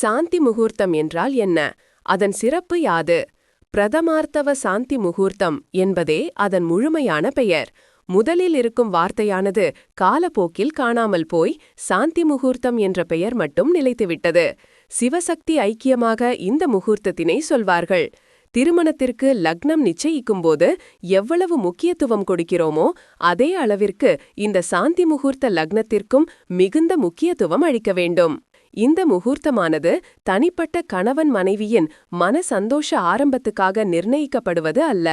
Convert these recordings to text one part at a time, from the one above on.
சாந்தி முகூர்த்தம் என்றால் என்ன? அதன் சிறப்பு யாது? பிரதமார்த்தவ சாந்தி முகூர்த்தம் என்பதே அதன் முழுமையான பெயர். முதலில் இருக்கும் வார்த்தையானது காலப்போக்கில் காணாமல் போய் சாந்தி முகூர்த்தம் என்ற பெயர் மட்டும் நிலைத்துவிட்டது. சிவசக்தி ஐக்கியமாக இந்த முகூர்த்தத்தினை சொல்வார்கள். திருமணத்திற்கு லக்னம் நிச்சயிக்கும்போது எவ்வளவு முக்கியத்துவம் கொடுக்கிறோமோ அதே அளவிற்கு இந்த சாந்தி முகூர்த்த லக்னத்திற்கும் மிகுந்த முக்கியத்துவம் அளிக்க வேண்டும். இந்த முகூர்த்தமானது தனிப்பட்ட கணவன் மனைவியின் மன சந்தோஷ ஆரம்பத்துக்காக நிர்ணயிக்கப்படுவது அல்ல.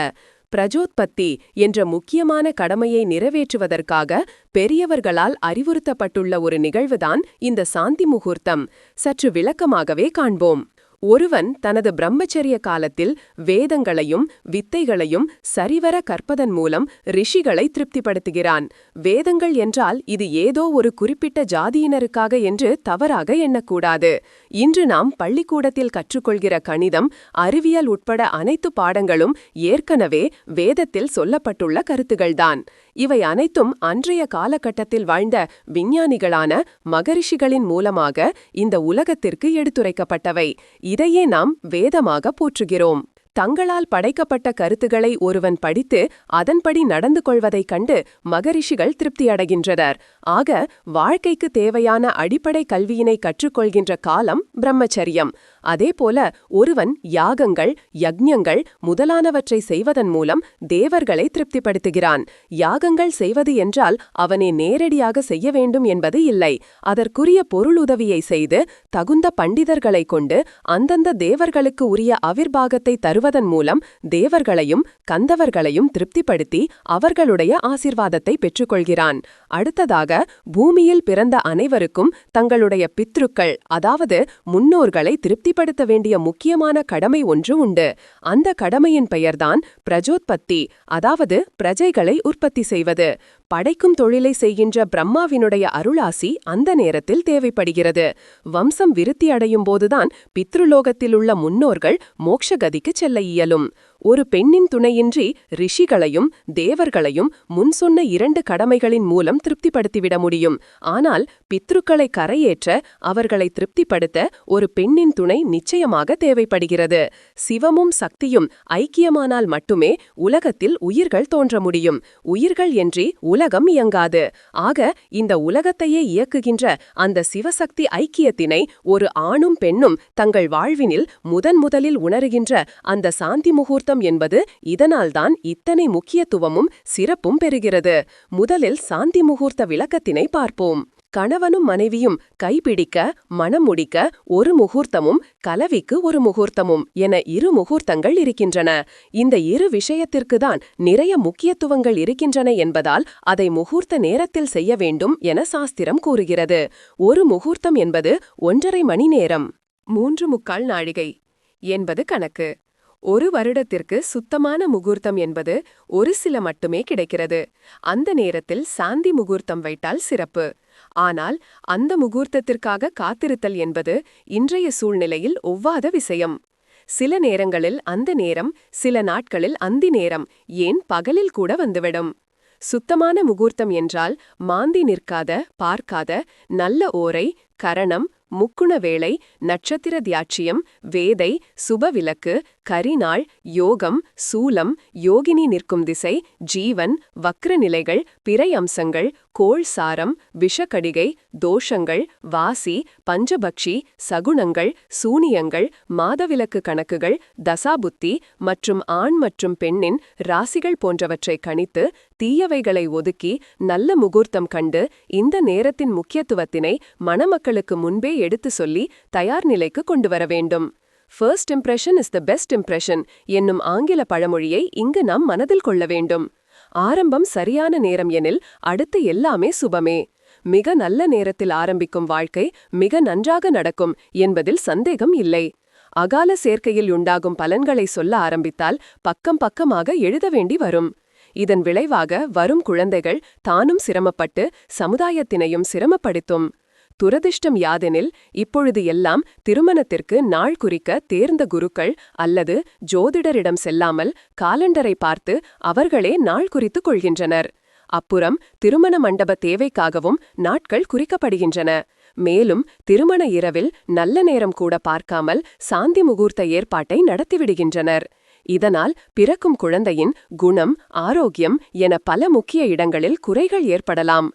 பிரஜோத்பத்தி என்ற முக்கியமான கடமையை நிறைவேற்றுவதற்காக பெரியவர்களால் அறிவுறுத்தப்பட்டுள்ள ஒரு நிகழ்வுதான் இந்த சாந்தி முகூர்த்தம். சற்று விளக்கமாகவே காண்போம். ஒருவன் தனது பிரம்மச்சரிய காலத்தில் வேதங்களையும் வித்தைகளையும் சரிவர கற்பதன் மூலம் ரிஷிகளை திருப்திப்படுத்துகிறான். வேதங்கள் என்றால் இது ஏதோ ஒரு குறிப்பிட்ட ஜாதியினருக்காக என்று தவறாக எண்ணக்கூடாது. இன்று நாம் பள்ளிக்கூடத்தில் கற்றுக்கொள்கிற கணிதம் அறிவியல் உட்பட அனைத்து பாடங்களும் ஏற்கனவே வேதத்தில் சொல்லப்பட்டுள்ள கருத்துகள்தான் இவை அனைத்தும் அன்றைய காலகட்டத்தில் வாழ்ந்த விஞ்ஞானிகளான மகரிஷிகளின் மூலமாக இந்த உலகத்திற்கு எடுத்துரைக்கப்பட்டவை. இதையே நாம் வேதமாக போற்றுகிறோம். தங்களால் படைக்கப்பட்ட கருத்துகளை ஒருவன் படித்து அதன்படி நடந்து கொள்வதைக் கண்டு மகரிஷிகள் திருப்தியடைகின்றனர். ஆக வாழ்க்கைக்கு தேவையான அடிப்படை கல்வியினை கற்றுக்கொள்கின்ற காலம் பிரம்மச்சரியம். அதேபோல ஒருவன் யாகங்கள் யக்ஞங்கள் முதலானவற்றை செய்வதன் மூலம் தேவர்களை திருப்திப்படுத்துகிறான். யாகங்கள் செய்வது என்றால் அவனே நேரடியாக செய்ய வேண்டும் என்பது இல்லை. அதற்குரிய பொருளுதவியை செய்து தகுந்த பண்டிதர்களைக் கொண்டு அந்தந்த தேவர்களுக்கு உரிய அவிர்வாகத்தை தருவதன் மூலம் தேவர்களையும் கந்தவர்களையும் திருப்திப்படுத்தி அவர்களுடைய ஆசிர்வாதத்தை பெற்றுக்கொள்கிறான். அடுத்ததாக பூமியில் பிறந்த அனைவருக்கும் தங்களுடைய பித்ருக்கள் அதாவது முன்னோர்களை திருப்தி திருப்திப்படுத்த வேண்டிய முக்கியமான கடமை ஒன்று உண்டு. அந்த கடமையின் பெயர்தான் பிரஜோத்பத்தி அதாவது பிரஜைகளை உற்பத்தி செய்வது. படைக்கும் தொழிலை செய்கின்ற பிரம்மாவினுடைய அருளாசி அந்த நேரத்தில் தேவைப்படுகிறது. வம்சம் விருத்தி அடையும் போதுதான் பித்ருலோகத்திலுள்ள முன்னோர்கள் மோக்ஷகதிக்கு செல்ல இயலும். ஒரு பெண்ணின் துணையின்றி ரிஷிகளையும் தேவர்களையும் முன் சொன்ன இரண்டு கடமைகளின் மூலம் திருப்திப்படுத்திவிட முடியும். ஆனால் பித்ருக்களை கரையேற்ற அவர்களை திருப்திப்படுத்த ஒரு பெண்ணின் துணை நிச்சயமாக தேவைப்படுகிறது. சிவமும் சக்தியும் ஐக்கியமானால் மட்டுமே உலகத்தில் உயிர்கள் தோன்ற முடியும். உயிர்கள் என்றி உலகம் இயங்காது. ஆக இந்த உலகத்தையே இயக்குகின்ற அந்த சிவசக்தி ஐக்கியத்தினை ஒரு ஆணும் பெண்ணும் தங்கள் வாழ்வினில் முதன் முதலில் உணருகின்ற அந்த சாந்தி முகூர்த்த முகூர்த்தம் என்பது இதனால்தான் இத்தனை முக்கியத்துவமும் சிறப்பும் பெறுகிறது. முதலில் சாந்தி முகூர்த்த விளக்கத்தினை பார்ப்போம். கணவனும் மனைவியும் கைபிடிக்க மனம் முடிக்க ஒரு முகூர்த்தமும் கலவிக்கு ஒரு முகூர்த்தமும் என இரு முகூர்த்தங்கள் இருக்கின்றன. இந்த இரு விஷயத்திற்குதான் நிறைய முக்கியத்துவங்கள் இருக்கின்றன என்பதால் அதை முகூர்த்த நேரத்தில் செய்ய வேண்டும் என சாஸ்திரம் கூறுகிறது. ஒரு முகூர்த்தம் என்பது ஒன்றரை மணி நேரம் மூன்று முக்கால் நாழிகை என்பது கணக்கு. ஒரு வருடத்திற்கு சுத்தமான முகூர்த்தம் என்பது ஒரு சில மட்டுமே கிடைக்கிறது. அந்த நேரத்தில் சாந்தி முகூர்த்தம் வைத்தால் சிறப்பு. ஆனால் அந்த முகூர்த்தத்திற்காக காத்திருத்தல் என்பது இன்றைய சூழ்நிலையில் ஒவ்வாத விஷயம். சில நேரங்களில் அந்த நேரம் சில நாட்களில் அந்தி நேரம் ஏன் பகலில் கூட வந்துவிடும்? சுத்தமான முகூர்த்தம் என்றால் மாந்தி நிற்காத பார்க்காத நல்ல ஓரை கரணம் முக்குண வேளை நட்சத்திர தியாட்சியம் வேதை சுபவிலக்கு கரிநாள் யோகம் சூலம் யோகினி நிற்கும் திசை ஜீவன் வக்ர நிலைகள் பிறை அம்சங்கள் கோள் சாரம் விஷக்கடிகை தோஷங்கள் வாசி பஞ்சபக்ஷி சகுணங்கள் சூனியங்கள் மாதவிலக்கு கணக்குகள் தசாபுத்தி மற்றும் ஆண் மற்றும் பெண்ணின் ராசிகள் போன்றவற்றை கணித்து தீயவைகளை ஒதுக்கி நல்ல முகூர்த்தம் கண்டு இந்த நேரத்தின் முக்கியத்துவத்தினை மணமக்களுக்கு முன்பே எடுத்து சொல்லி தயார் நிலைக்கு கொண்டு வர வேண்டும். First impression is the best impression என்னும் ஆங்கில பழமொழியை இங்கு நாம் மனதில் கொள்ள வேண்டும். ஆரம்பம் சரியான நேரம் எனில் அடுத்து எல்லாமே சுபமே. மிக நல்ல நேரத்தில் ஆரம்பிக்கும் வாழ்க்கை மிக நன்றாக நடக்கும் என்பதில் சந்தேகம் இல்லை. அகால சேர்க்கையில் உண்டாகும் பலன்களை சொல்ல ஆரம்பித்தால் பக்கம் பக்கமாக எழுத வேண்டி வரும். இதன் விளைவாக வரும் குழந்தைகள் தானும் சிரமப்பட்டு சமுதாயத்தினையும் சிரமப்படுத்தும். துரதிர்ஷ்டம் யாதெனில் இப்பொழுது எல்லாம் திருமணத்திற்கு நாள் குறிக்க தேர்ந்த குருக்கள் அல்லது ஜோதிடரிடம் செல்லாமல் காலண்டரை பார்த்து அவர்களே நாள் குறித்துக் கொள்கின்றனர். அப்புறம் திருமண மண்டப தேவைக்காகவும் நாட்கள் குறிக்கப்படுகின்றன. மேலும் திருமண இரவில் நல்ல நேரம் கூட பார்க்காமல் சாந்தி முகூர்த்த ஏற்பாட்டை நடத்திவிடுகின்றனர். இதனால் பிறக்கும் குழந்தையின் குணம் ஆரோக்கியம் என பல முக்கிய இடங்களில் குறைகள் ஏற்படலாம்.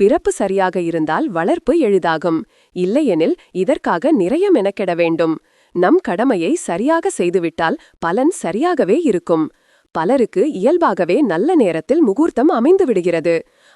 பிறப்பு சரியாக இருந்தால் வளர்ப்பு எளிதாகும். இல்லையெனில் இதற்காக நிறைய மெனக்கெட வேண்டும். நம் கடமையை சரியாக செய்துவிட்டால் பலன் சரியாகவே இருக்கும். பலருக்கு இயல்பாகவே நல்ல நேரத்தில் முகூர்த்தம் அமைந்து விடுகிறது.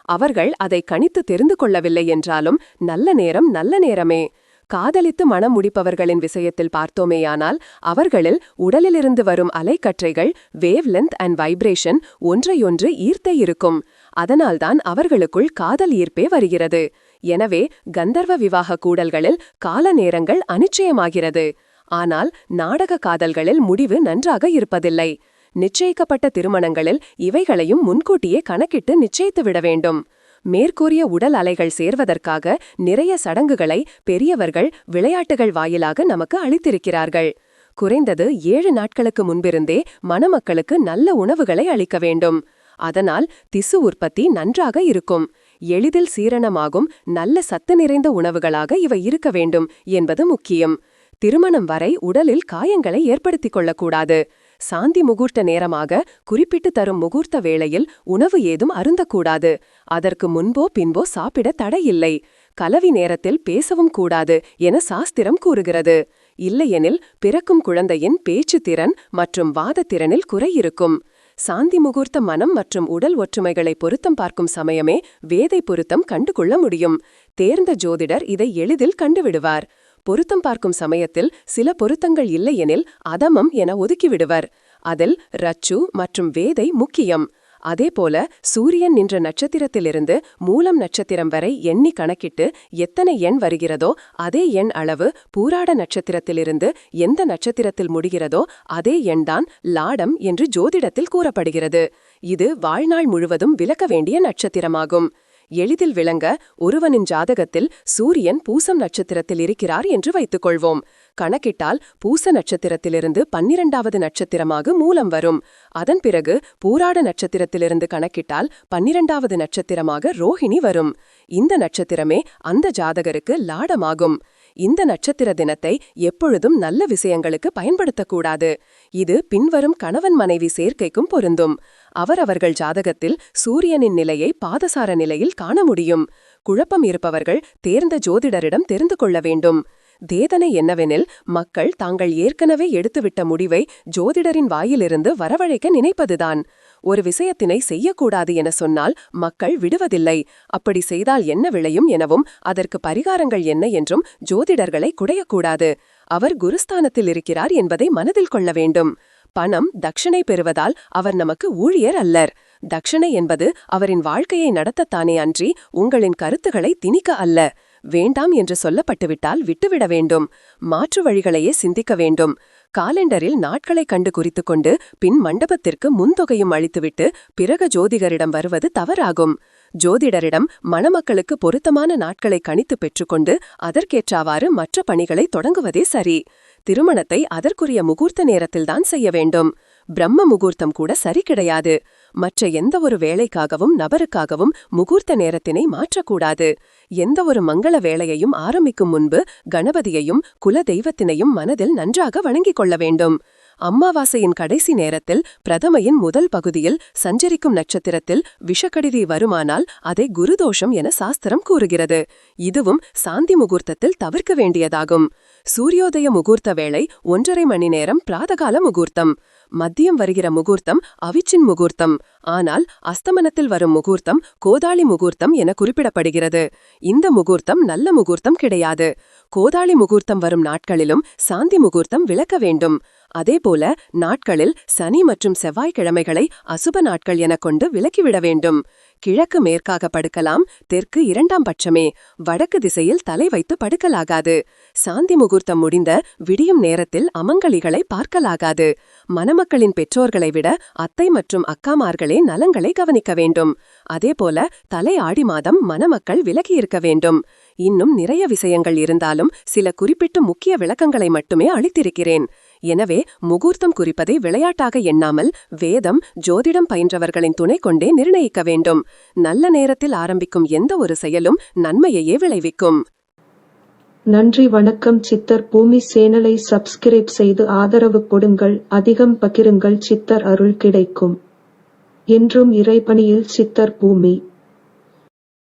அவர்கள் அதை கணித்து தெரிந்து கொள்ளவில்லை என்றாலும் நல்ல நேரம் நல்ல நேரமே. காதலித்து மனம் முடிப்பவர்களின் விஷயத்தில் பார்த்தோமேயானால் அவர்களில் உடலிலிருந்து வரும் அலைக்கற்றைகள் வேவ் லென்த் அண்ட் வைப்ரேஷன் ஒன்றையொன்று ஈர்த்தே இருக்கும். அதனால்தான் அவர்களுக்குள் காதல் ஈர்ப்பே வருகிறது. எனவே கந்தர்வ விவாக கூடல்களில் கால நேரங்கள் அனிச்சயமாகிறது ஆனால் நாடக காதல்களில் முடிவு நன்றாக இருப்பதில்லை. நிச்சயிக்கப்பட்ட திருமணங்களில் இவைகளையும் முன்கூட்டியே கணக்கிட்டு நிச்சயித்து விட வேண்டும். மேற்கூறிய உடல் அலைகள் சேர்வதற்காக நிறைய சடங்குகளை பெரியவர்கள் விளையாட்டுகள் வாயிலாக நமக்கு அளித்திருக்கிறார்கள். குறைந்தது ஏழு நாட்களுக்கு முன்பிருந்தே மணமக்களுக்கு நல்ல உணவுகளை அளிக்க வேண்டும். அதனால் திசு உற்பத்தி நன்றாக இருக்கும். எளிதில் சீரணமாகும் நல்ல சத்து நிறைந்த உணவுகளாக இவை இருக்க வேண்டும் என்பது முக்கியம். திருமணம் வரை உடலில் காயங்களை ஏற்படுத்திக் கொள்ளக்கூடாது. சாந்தி முகூர்த்த நேரமாக குறிப்பிட்டு தரும் முகூர்த்த வேளையில் உணவு ஏதும் அருந்தக்கூடாது. அதற்கு முன்போ பின்போ சாப்பிட தடையில்லை. கலவி நேரத்தில் பேசவும் கூடாது என சாஸ்திரம் கூறுகிறது. இல்லையெனில் பிறக்கும் குழந்தையின் பேச்சு திறன் மற்றும் வாதத்திறனில் குறை இருக்கும். சாந்தி முகூர்த்த மனம் மற்றும் உடல் ஒற்றுமைகளை பொருத்தம் பார்க்கும் சமயமே வேதை பொருத்தம் கண்டுகொள்ள முடியும். தேர்ந்த ஜோதிடர் இதை எளிதில் கண்டுவிடுவார். பொருத்தம் பார்க்கும் சமயத்தில் சில பொருத்தங்கள் இல்லையெனில் அதமம் என ஒதுக்கிவிடுவர். அதில் ரச்சு மற்றும் வேதை முக்கியம். அதேபோல சூரியன் நின்ற நட்சத்திரத்திலிருந்து மூலம் நட்சத்திரம் வரை எண்ணி கணக்கிட்டு எத்தனை எண் வருகிறதோ அதே எண் அளவு பூராட நட்சத்திரத்திலிருந்து எந்த நட்சத்திரத்தில் முடிகிறதோ அதே எண்தான் லாடம் என்று ஜோதிடத்தில் கூறப்படுகிறது. இது வாழ்நாள் முழுவதும் விலக்க வேண்டிய நட்சத்திரமாகும். எளிதில் விளங்க ஒருவனின் ஜாதகத்தில் சூரியன் பூசம் நட்சத்திரத்தில் இருக்கிறார் என்று வைத்துக் கொள்வோம் கணக்கிட்டால் பூச நட்சத்திரத்திலிருந்து பன்னிரண்டாவது நட்சத்திரமாக மூலம் வரும். அதன் பிறகு பூராட நட்சத்திரத்திலிருந்து கணக்கிட்டால் பன்னிரண்டாவது நட்சத்திரமாக ரோஹிணி வரும். இந்த நட்சத்திரமே அந்த ஜாதகருக்கு லாடமாகும். இந்த நட்சத்திர தினத்தை எப்பொழுதும் நல்ல விஷயங்களுக்கு பயன்படுத்தக்கூடாது. இது பின்வரும் கணவன் மனைவி சேர்க்கைக்கும் பொருந்தும். அவரவர்கள் ஜாதகத்தில் சூரியனின் நிலையை பாதசார நிலையில் காண முடியும். குழப்பம் இருப்பவர்கள் தேர்ந்த ஜோதிடரிடம் தெரிந்து கொள்ள வேண்டும். தேதனை என்னவெனில் மக்கள் தாங்கள் ஏற்கனவே எடுத்துவிட்ட முடிவை ஜோதிடரின் வாயிலிருந்து வரவழைக்க நினைப்பதுதான். ஒரு விஷயத்தினை செய்யக்கூடாது என சொன்னால் மக்கள் விடுவதில்லை. அப்படி செய்தால் என்ன விளையும் எனவும் அதற்கு பரிகாரங்கள் என்ன என்றும் ஜோதிடர்களை குடையக்கூடாது. அவர் குருஸ்தானத்தில் இருக்கிறார் என்பதை மனதில் கொள்ள வேண்டும். பணம் தட்சணை பெறுவதால் அவர் நமக்கு ஊழியர் அல்லர். தட்சணை என்பது அவரின் வாழ்க்கையை நடத்தத்தானே அன்றி உங்களின் கருத்துக்களை திணிக்க அல்ல. வேண்டாம் என்று சொல்லப்பட்டுவிட்டால் விட்டுவிட வேண்டும். மாற்று வழிகளையே சிந்திக்க வேண்டும். காலண்டரில் நாட்களை கண்டு குறித்துக்கொண்டு பின் மண்டபத்திற்கு முன்தொகையும் அளித்துவிட்டு பிறகு ஜோதிகரிடம் வருவது தவறாகும். ஜோதிடரிடம் மணமக்களுக்கு பொருத்தமான நாட்களை கணித்து பெற்றுக்கொண்டு அதற்கேற்றாவாறு மற்ற பணிகளை தொடங்குவதே சரி. திருமணத்தை அதற்குரிய முகூர்த்த நேரத்தில்தான் செய்ய வேண்டும். பிரம்ம முகூர்த்தம் கூட சரி கிடையாது. மற்ற எந்த ஒரு வேலைக்காகவும் நபருக்காகவும் முகூர்த்த நேரத்தினை மாற்றக்கூடாது. எந்த ஒரு மங்கள வேலையையும் ஆரம்பிக்கும் முன்பு கணபதியையும் குல தெய்வத்தினையும் மனதில் நன்றாக வணங்கிக் கொள்ள வேண்டும். அம்மாவாசையின் கடைசி நேரத்தில் பிரதமையின் முதல் பகுதியில் சஞ்சரிக்கும் நட்சத்திரத்தில் விஷக்கடிதி வருமானால் அதை குருதோஷம் என சாஸ்திரம் கூறுகிறது. இதுவும் சாந்தி முகூர்த்தத்தில் தவிர்க்க வேண்டியதாகும். சூரியோதய முகூர்த்த வேளை ஒன்றரை மணி நேரம் பிராதகால முகூர்த்தம். மத்தியம் வருகிற முகூர்த்தம் அவிச்சின் முகூர்த்தம். ஆனால் அஸ்தமனத்தில் வரும் முகூர்த்தம் கோதாளி முகூர்த்தம் என குறிப்பிடப்படுகிறது. இந்த முகூர்த்தம் நல்ல முகூர்த்தம் கிடையாது. கோதாளி முகூர்த்தம் வரும் நாட்களிலும் சாந்தி முகூர்த்தம் விளக்க வேண்டும். அதேபோல நாட்களில் சனி மற்றும் செவ்வாய்க்கிழமைகளை அசுப நாட்கள் எனக் கொண்டு விலக்கிவிட வேண்டும். கிழக்கு மேற்காக படுக்கலாம் தெற்கு இரண்டாம் பட்சமே. வடக்கு திசையில் தலை வைத்து படுக்கலாகாது. சாந்தி முகூர்த்தம் முடிந்த விடியும் நேரத்தில் அமங்கலிகளை பார்க்கலாகாது. மணமக்களின் பெற்றோர்களை விட அத்தை மற்றும் அக்காமார்களே நலங்களை கவனிக்க வேண்டும். அதேபோல தலை ஆடி மாதம் மணமக்கள் விலகியிருக்க வேண்டும். இன்னும் நிறைய விஷயங்கள் இருந்தாலும் சில குறிப்பிட்டு முக்கிய விளக்கங்களை மட்டுமே அளித்திருக்கிறேன். எனவே முகூர்த்தம் குறிப்பதை விளையாட்டாக எண்ணாமல் வேதம் ஜோதிடம் பயின்றவர்களின் துணை கொண்டே நிர்ணயிக்க வேண்டும். நல்ல நேரத்தில் ஆரம்பிக்கும் எந்த ஒரு செயலும் நன்மையையே விளைவிக்கும். நன்றி வணக்கம் சித்தர். பூமி சேனலை சப்ஸ்கிரைப் செய்து ஆதரவு கொடுங்கள். அதிகம் பகிருங்கள். சித்தர் அருள் கிடைக்கும். என்றும் இறைபணியில் சித்தர் பூமி.